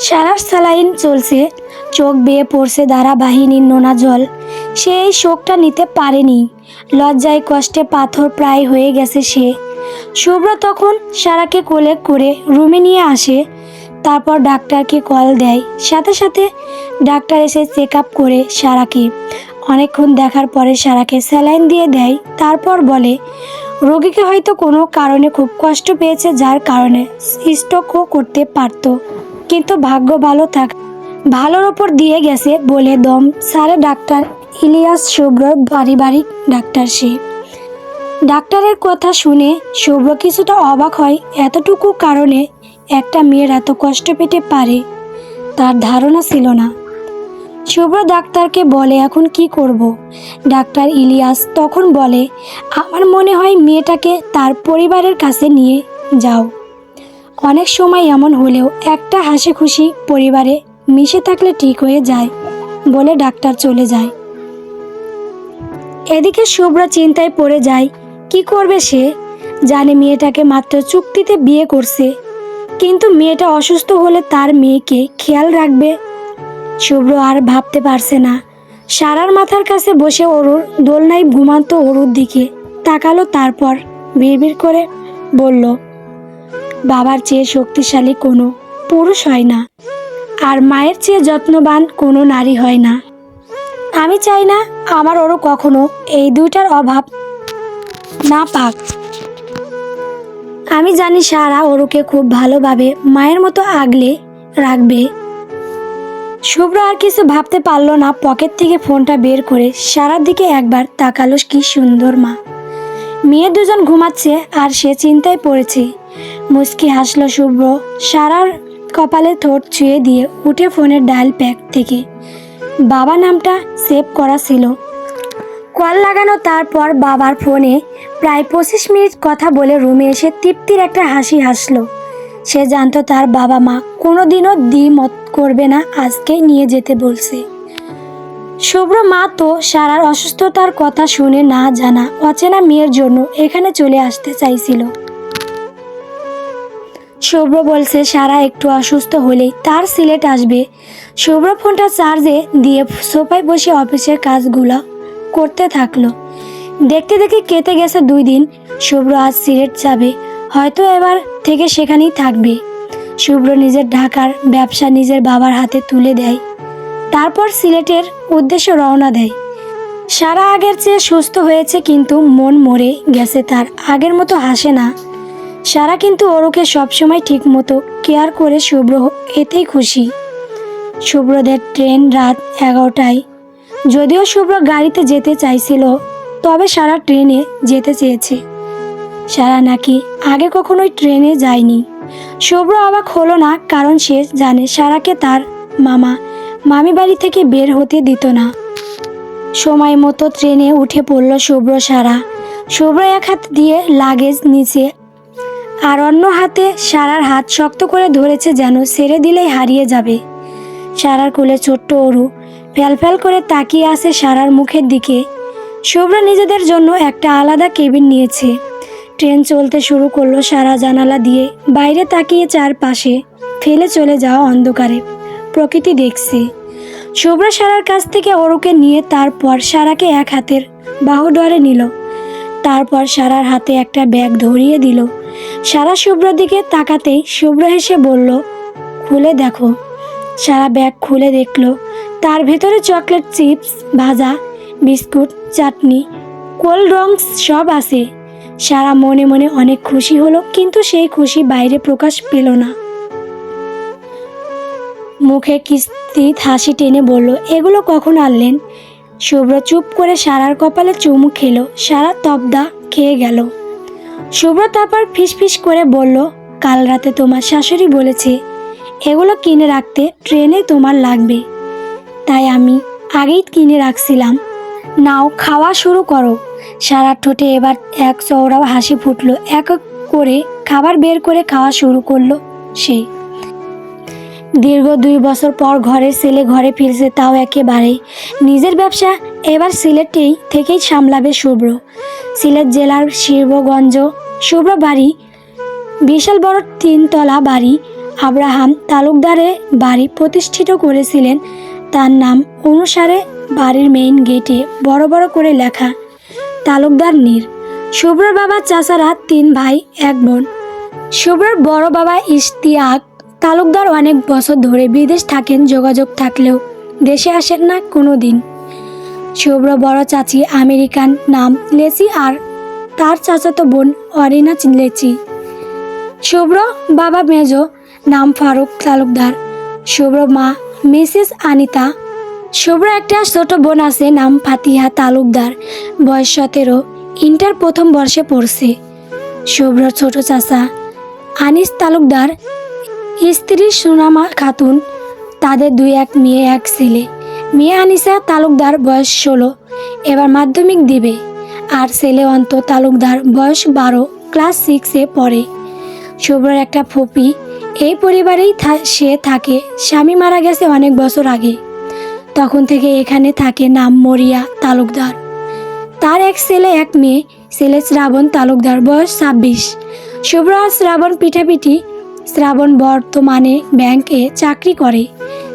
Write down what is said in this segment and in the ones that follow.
সারার স্যালাইন চলছে। চোখ বেয়ে পড়ছে ধারাবাহিনীর নোনা জল। সে এই শোকটা নিতে পারেনি। লজ্জায় কষ্টে পাথর প্রায় হয়ে গেছে সে। শুভ্র তখন সারাকে কোলে করে রুমে নিয়ে আসে। তারপর ডাক্তারকে কল দেয়। সাথে সাথে ডাক্তার এসে চেক আপ করে সারাকে। অনেকক্ষণ দেখার পরে সারাকে স্যালাইন দিয়ে দেয়। তারপর বলে, রোগীকে হয়তো কোনো কারণে খুব কষ্ট পেয়েছে, যার কারণে স্ট্রোকও করতে পারতো। কিন্তু ভাগ্য ভালো থাক। ভালোর ওপর দিয়ে গেছে বলে দম সারে ডাক্তার ইলিয়াস শুভ্রর পারিবারিক ডাক্তার সে। ডাক্তারের কথা শুনে শুভ্র কিছুটা অবাক হয়, এতটুকু কারণে একটা মেয়ের এত কষ্ট পেতে পারে তার ধারণা ছিল না। শুভ্র ডাক্তারকে বলে, এখন কি করব। ডাক্তার ইলিয়াস তখন বলে, আমার মনে হয় মেয়েটাকে তার পরিবারের কাছে নিয়ে যাও। অনেক সময় এমন হলেও একটা হাসি খুশি পরিবারে মিশে থাকলে ঠিক হয়ে যায় বলে ডাক্তার চলে যায়। এদিকে শুভ্র চিন্তায় পড়ে যায়, কি করবে সে? জানে মেয়েটাকে মাত্র চুক্তিতে বিয়ে করছে, কিন্তু মেয়েটা অসুস্থ হলে তার মেয়েকে খেয়াল রাখবে। শুভ্র আর ভাবতে পারছে না। সারার মাথার কাছে বসে অরুর দোলনায় ঘুমান্ত অরুর দিকে তাকালো, তারপর বিড়বিড় করে বলল বাবার চেয়ে শক্তিশালী কোনো পুরুষ হয় না। আর মায়ের চেয়ে যত্নবান কোনো নারী হয় না। আমি চাই না আমার ওরও কখনো এই দুইটার অভাব না পাক। আমি জানি সারা ওরুকে খুব ভালোভাবে মায়ের মতো আগলে রাখবে। শুভ্র আর কিছু ভাবতে পারল না, পকেট থেকে ফোনটা বের করে সারার দিকে একবার তাকালো কি সুন্দর মা। মেয়ে দুজন ঘুমাচ্ছে আর সে চিন্তায় পড়েছে। মুস্কি হাসলো শুভ্র। সারার কপালে ঠোঁট ছুঁয়ে দিয়ে উঠে ফোনের ডায়াল প্যাক থেকে। বাবা নামটা সেভ করা ছিল। কল লাগানো তারপর বাবার ফোনে প্রায় পঁচিশ মিনিট কথা বলে রুমে এসে তৃপ্তির একটা হাসি হাসলো। সে জানতো তার বাবা মা কোনোদিনও দ্বিমত করবে না আজকেই নিয়ে যেতে বলছে। শুভ্র মা তো সারার অসুস্থতার কথা শুনে না জানা অচেনা মেয়ের জন্য এখানে চলে আসতে চাইছিল। শুভ্র বলছে, সারা একটু অসুস্থ হলেই তার সিলেট আসবে। শুভ্র ফোনটা চার্জে দিয়ে সোফায় বসে অফিসের কাজগুলো করতে থাকল। দেখতে দেখে কেটে গেছে দুই দিন। শুভ্র আজ সিলেট যাবে, হয়তো এবার থেকে সেখানেই থাকবে। শুভ্র নিজের ঢাকার ব্যবসা নিজের বাবার হাতে তুলে দেয়। তারপর সিলেটের উদ্দেশ্যে রওনা দেয়। সারা আগের চেয়ে সুস্থ হয়েছে কিন্তু মন মরে গেছে, তার আগের মতো হাসে না। সারা কিন্তু ওরকে সবসময় ঠিক মতো কেয়ার করে শুভ্র এতেই খুশি। শুভ্রদের ট্রেন রাত এগারোটায়। যদিও শুভ্র গাড়িতে যেতে চাইছিল, তবে সারা ট্রেনে যেতে চেয়েছে। সারা নাকি আগে কখনোই ট্রেনে যায়নি। শুভ্র অবাক হলো না, কারণ সে জানে সারাকে তার মামা, মামি বাড়ি থেকে বের হতে দিত না। সময় মতো ট্রেনে উঠে পড়ল শুভ্র সারা। শুভ্র এক হাত দিয়ে লাগেজ নিচে আর অন্য হাতে সারার হাত শক্ত করে ধরেছে যেন ছেড়ে দিলেই হারিয়ে যাবে। সারার কোলে ছোট্ট অরু ফ্যাল করে তাকিয়ে আছে সারার মুখের দিকে। শুভ্র নিজেদের জন্য একটা আলাদা কেবিন নিয়েছে। ট্রেন চলতে শুরু করল সারা জানালা দিয়ে, বাইরে তাকিয়ে চারপাশে ফেলে চলে যাওয়া অন্ধকারে। প্রকৃতি দেখছে। শুভ্র সারার কাছ থেকে অরুকে নিয়ে তারপর সারাকে এক হাতের বাহুডরে নিল। তারপর সারার হাতে একটা ব্যাগ ধরিয়ে দিল। সারা শুভ্র দিকে তাকাতেই শুভ্র হেসে বলল, খুলে দেখো। সারা ব্যাগ খুলে দেখল। তার ভেতরে চকলেট চিপস, ভাজা, বিস্কুট, চাটনি, কোল্ড ড্রিঙ্কস সব আছে। সারা মনে মনে অনেক খুশি হলো, কিন্তু সেই খুশি বাইরে প্রকাশ পেল না। মুখে কিস্তিত হাসি টেনে বলল, এগুলো কখন আনলেন? শুভ্র চুপ করে সারার কপালে চুমু খেলো। সারা তবদা খেয়ে গেল। শুভ্র তারপর ফিসফিস করে বলল, কাল রাতে তোমার শাশুড়ি বলেছে, এগুলো কিনে রাখতে ট্রেনে তোমার লাগবে। তাই আমি আগেই কিনে রাখছিলাম। নাও, খাওয়া শুরু করো। সারা ঠোঁটে এবার এক চৌড়া হাসি ফুটলো। এক করে খাবার বের করে খাওয়া শুরু করল সে। দীর্ঘ দুই বছর পর ঘরের ছেলে ঘরে ফিরছে, তাও একেবারে নিজের ব্যবসা এবার সিলেটেই থেকেই সামলাবে শুভ্র। সিলেট জেলার শিবগঞ্জ, শুভ্র বাড়ি, বিশাল বড় তিনতলা বাড়ি। আব্রাহাম তালুকদারে বাড়ি প্রতিষ্ঠিত করেছিলেন। তার নাম অনুসারে বাড়ির মেইন গেটে বড় বড় করে লেখা, তালুকদার নীর। শুভ্রর বাবা চাচারা তিন ভাই, এক বোন। শুভ্রর বড় বাবা ইশতিয়াক তালুকদার অনেক বছর ধরে বিদেশ থাকেন, যোগাযোগ থাকলেও দেশে আসেন না কোনো দিন শুভ্র বড় চাচি আমেরিকান নাম লেচি আর তার চাচাতো বোন অরিনা লেচি। শুভ্র বাবা মেজ নাম ফারুক তালুকদার। শুভ্র মা মিসেস আনিতা। শুভ্র একটা ছোট বোন আছে, নাম ফাতিহা তালুকদার। বয়স সতেরো, ইন্টার প্রথম বর্ষে পড়ছে। শুভ্র ছোট চাচা আনিস তালুকদার স্ত্রী সুনামা খাতুন, তাদের দুই এক মেয়ে, এক ছেলে। মেয়ে আনিসা তালুকদার, বয়স ষোলো, এবার মাধ্যমিক দিবে। আর ছেলে অন্ত তালুকদার, বয়স বারো, ক্লাস সিক্সে পড়ে। শুভ্রর একটা ফুপি, এই পরিবারেই সে থাকে। স্বামী মারা গেছে অনেক বছর আগে। তখন থেকে এখানে থাকে নাম মরিয়া তালুকদার। তার এক ছেলে, এক মেয়ে। ছেলে শ্রাবণ তালুকদার, বয়স ছাব্বিশ। শুভ্র আর শ্রাবণ পিঠাপিঠি শ্রাবণ বর্তমানে ব্যাংকে চাকরি করে।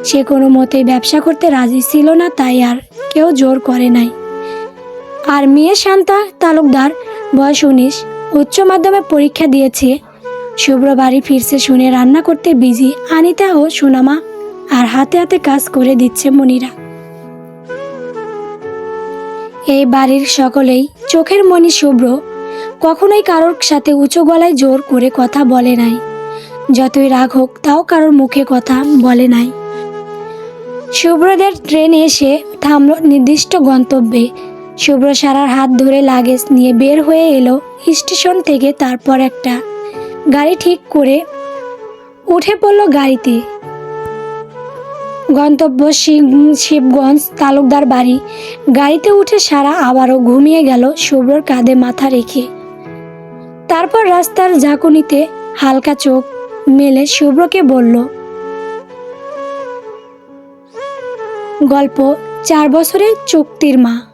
সে কোনো মতে ব্যবসা করতে রাজি ছিল না, তাই আর কেউ জোর করে নাই। আর মেয়ে শান্তা তালুকদার, বয়স উনিশ, উচ্চ মাধ্যমিক পরীক্ষা দিয়েছে। শুভ্র বাড়ি ফিরছে শুনে রান্না করতে বিজি আনিতা ও সুনামা, আর হাতে হাতে কাজ করে দিচ্ছে মনিরা। এই বাড়ির সকলেই চোখের মনি শুভ্র, কখনোই কারোর সাথে উঁচু গলায় জোর করে কথা বলে নাই। যতই রাগ হোক, তাও কারোর মুখে কথা বলে নাই। শুভ্রদের ট্রেনে এসে থামল নির্দিষ্ট গন্তব্যে। শুভ্র সারার হাত ধরে লাগেজ নিয়ে বের হয়ে এলো স্টেশন থেকে, তারপর একটা। গাড়ি ঠিক করে উঠে পড়ল গাড়িতে। গন্তব্য শিব- শিবগঞ্জ, তালুকদার বাড়ি। গাড়িতে উঠে সারা আবারও ঘুমিয়ে গেল শুভ্রর কাঁধে মাথা রেখে। তারপর রাস্তার ঝাঁকুনিতে হালকা চোখ মেলে শুভ্রকে বলল গল্প চার বছরের চুক্তির মা।